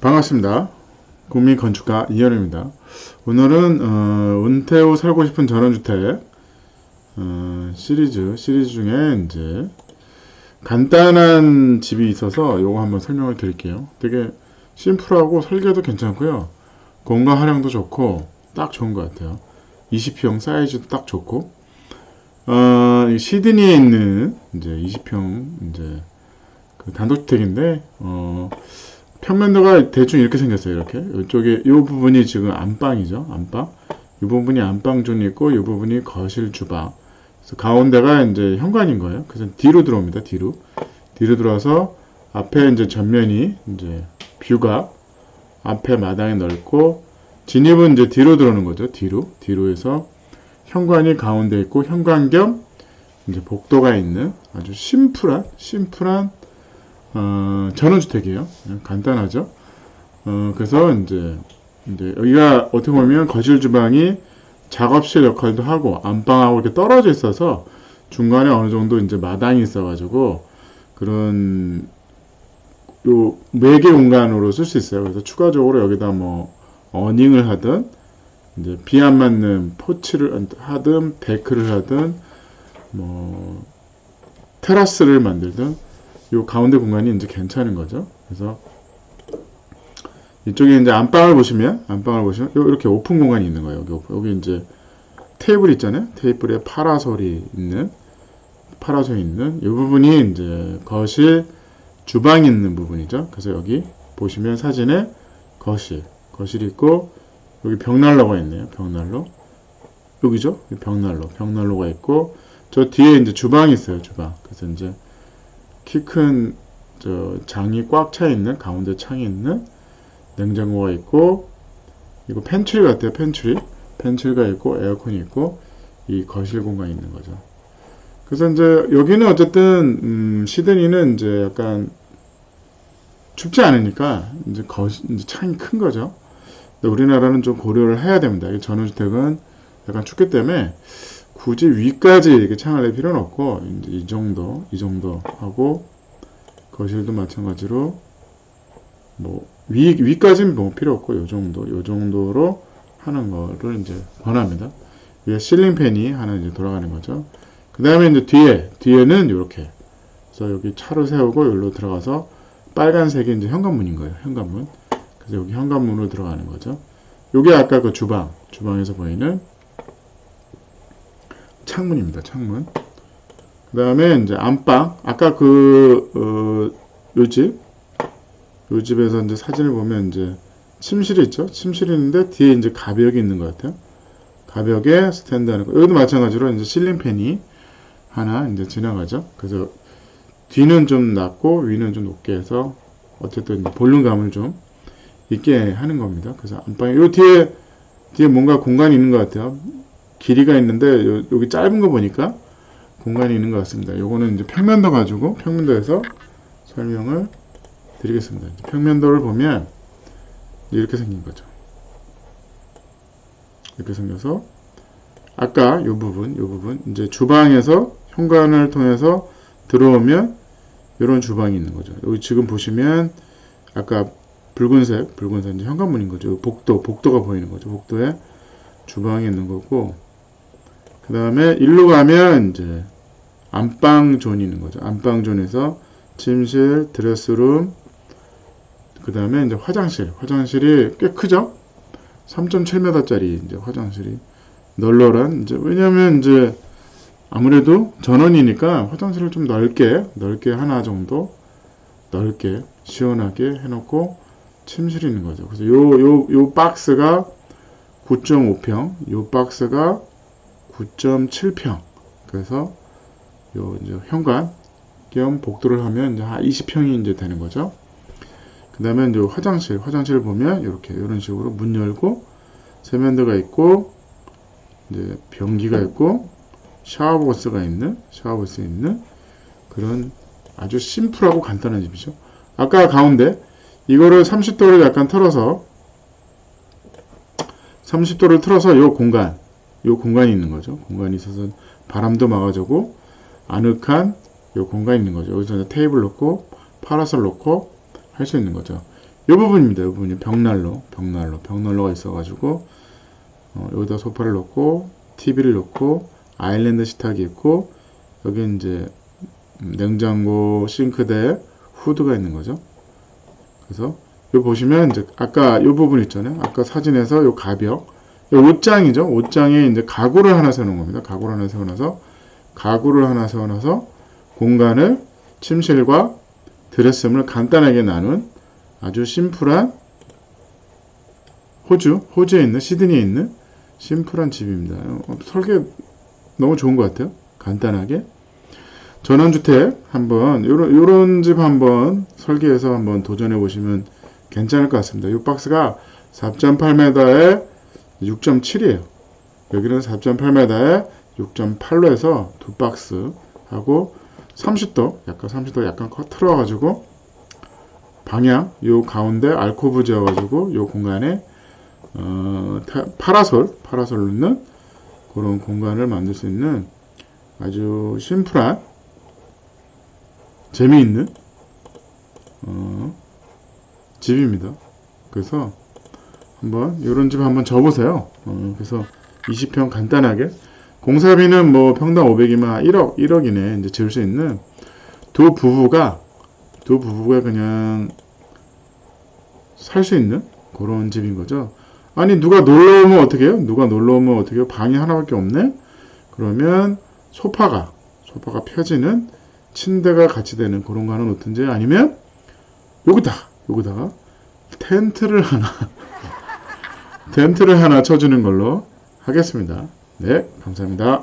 반갑습니다. 국민 건축가 이현우입니다. 오늘은 어, 은퇴 후 살고 싶은 전원주택 어, 시리즈 시리즈 중에 이제 간단한 집이 있어서 요거 한번 설명을 드릴게요. 되게 심플하고 설계도 괜찮고요. 공간 활용도 좋고 딱 좋은 것 같아요. 20평 사이즈도 딱 좋고 어, 이 시드니에 있는 이제 20평 이제 그 단독주택인데 어, 평면도가 대충 이렇게 생겼어요. 이렇게 이쪽에 이 부분이 지금 안방이죠. 안방. 이 부분이 안방 존이 있고 이 부분이 거실 주방. 그래서 가운데가 이제 현관인 거예요. 그래서 뒤로 들어옵니다. 뒤로 뒤로 들어와서 앞에 이제 전면이 이제 뷰가 앞에 마당이 넓고 진입은 이제 뒤로 들어오는 거죠. 뒤로 뒤로 해서 현관이 가운데 있고 현관 겸 이제 복도가 있는 아주 심플한 심플한 어, 전원주택이에요. 그냥 간단하죠. 어, 그래서 이제, 이제 여기가 어떻게 보면 거실 주방이 작업실 역할도 하고 안방하고 이렇게 떨어져 있어서 중간에 어느 정도 이제 마당이 있어가지고 그런 요 매개 공간으로 쓸 수 있어요. 그래서 추가적으로 여기다 뭐 어닝을 하든 이제 비 안 맞는 포치를 하든 데크를 하든 뭐 테라스를 만들든 요 가운데 공간이 이제 괜찮은 거죠. 그래서 이쪽에 이제 안방을 보시면 안방을 보시면 요- 이렇게 오픈 공간이 있는 거예요. 여기, 여기 이제 테이블 있잖아요. 테이블에 파라솔이 있는 파라솔이 있는 이 부분이 이제 거실 주방이 있는 부분이죠. 그래서 여기 보시면 사진에 거실 거실이 있고 여기 벽난로가 있네요. 벽난로 여기죠. 여기 벽난로 벽난로가 있고 저 뒤에 이제 주방이 있어요. 주방 그래서 이제 키큰저 장이 꽉 차 있는 가운데 창이 있는 냉장고가 있고 이거 펜츄리 같아요 펜츄리. 펜츄리가 있고 에어컨이 있고 이 거실 공간이 있는 거죠. 그래서 이제 여기는 어쨌든 음, 시드니는 이제 약간 춥지 않으니까 이제 거실 이제 창이 큰 거죠. 근데 우리나라는 좀 고려를 해야 됩니다. 이 전원주택은 약간 춥기 때문에 굳이 위까지 이렇게 창을 낼 필요는 없고 이 정도 이 정도 하고 거실도 마찬가지로 뭐 위, 위까지는 뭐 필요 없고 요 정도 요 정도로 하는 거를 이제 권합니다. 위에 실링 팬이 하나 이제 돌아가는 거죠. 그 다음에 이제 뒤에 뒤에는 이렇게 그래서 여기 차를 세우고 여기로 들어가서 빨간색이 이제 현관문인 거예요. 현관문. 그래서 여기 현관문으로 들어가는 거죠. 요게 아까 그 주방 주방에서 보이는 창문입니다. 창문. 그 다음에 이제 안방. 아까 그, 어, 요 집. 요 집에서 이제 사진을 보면 이제 침실이 있죠. 침실이 있는데 뒤에 이제 가벽이 있는 것 같아요. 가벽에 스탠드 하는 거. 여기도 마찬가지로 이제 실링팬이 하나 이제 지나가죠. 그래서 뒤는 좀 낮고 위는 좀 높게 해서 어쨌든 볼륨감을 좀 있게 하는 겁니다. 그래서 안방에 요 뒤에 뒤에 뭔가 공간이 있는 것 같아요. 길이가 있는데 요, 여기 짧은 거 보니까 공간이 있는 것 같습니다. 요거는 이제 평면도 가지고 평면도에서 설명을 드리겠습니다. 평면도를 보면 이렇게 생긴 거죠. 이렇게 생겨서 아까 요 부분, 요 부분 이제 주방에서 현관을 통해서 들어오면 이런 주방이 있는 거죠. 여기 지금 보시면 아까 붉은색, 붉은색 이제 현관문인 거죠. 복도, 복도가 보이는 거죠. 복도에 주방이 있는 거고 그 다음에 일로 가면 이제 안방 존이 있는 거죠. 안방 존에서 침실, 드레스룸, 그 다음에 이제 화장실. 화장실이 꽤 크죠? 3.7m짜리 이제 화장실이 널널한 이제 왜냐면 이제 아무래도 전원이니까 화장실을 좀 넓게 넓게 하나 정도 넓게 시원하게 해놓고 침실이 있는 거죠. 그래서 요 요 요 박스가 9.5평, 요 박스가 9.7평. 그래서 요 이제 현관 겸 복도를 하면 이제 한 20평이 이제 되는 거죠. 그 다음에 이제 화장실, 화장실을 보면 이렇게 이런 식으로 문 열고 세면대가 있고 이제 변기가 있고 샤워버스가 있는 샤워버스 있는 그런 아주 심플하고 간단한 집이죠. 아까 가운데 이거를 30도를 약간 틀어서 30도를 틀어서 요 공간 요 공간이 있는 거죠. 공간이 있어서 바람도 막아주고 아늑한 요 공간이 있는 거죠. 여기서 테이블 놓고 파라솔 놓고 할 수 있는 거죠. 이 부분입니다. 이 부분이 벽난로, 벽난로, 벽난로가 있어가지고 어, 여기다 소파를 놓고 TV를 놓고 아일랜드 식탁이 있고 여기 이제 음, 냉장고, 싱크대, 후드가 있는 거죠. 그래서 요 보시면 이제 아까 요 부분 있잖아요. 아까 사진에서 요 가벽, 요 옷장이죠. 옷장에 이제 가구를 하나 세우는 겁니다. 가구를 하나 세워놔서 가구를 하나 세워놔서 공간을 침실과 드레스룸을 간단하게 나눈 아주 심플한 호주, 호주에 있는 시드니에 있는 심플한 집입니다. 어, 설계 너무 좋은 것 같아요. 간단하게 전원주택 한번 요런 요런 집 한번 설계해서 한번 도전해 보시면 괜찮을 것 같습니다. 이 박스가 4.8m에 6.7이에요. 여기는 4.8m에 6.8로 해서 두 박스 하고 30도 약간 30도 약간 커 틀어가지고 방향 요 가운데 알코브 지어 가지고 요 공간에 어, 타- 파라솔 파라솔 넣는 그런 공간을 만들 수 있는 아주 심플한 재미있는 어, 집입니다. 그래서 한번 이런 집 한번 접으세요. 어, 그래서 20평 간단하게 공사비는 뭐 평당 500이면 1억 1억이네 이제 지을 수 있는 두 부부가 두 부부가 그냥 살 수 있는 그런 집인 거죠. 아니 누가 놀러 오면 어떻게 해요? 누가 놀러 오면 어떻게 해요? 방이 하나밖에 없네. 그러면 소파가 소파가 펴지는 침대가 같이 되는 그런 거 하나 놓든지 아니면 여기다 여기다가 텐트를 하나 텐트를 하나 쳐주는 걸로 하겠습니다. 네, 감사합니다.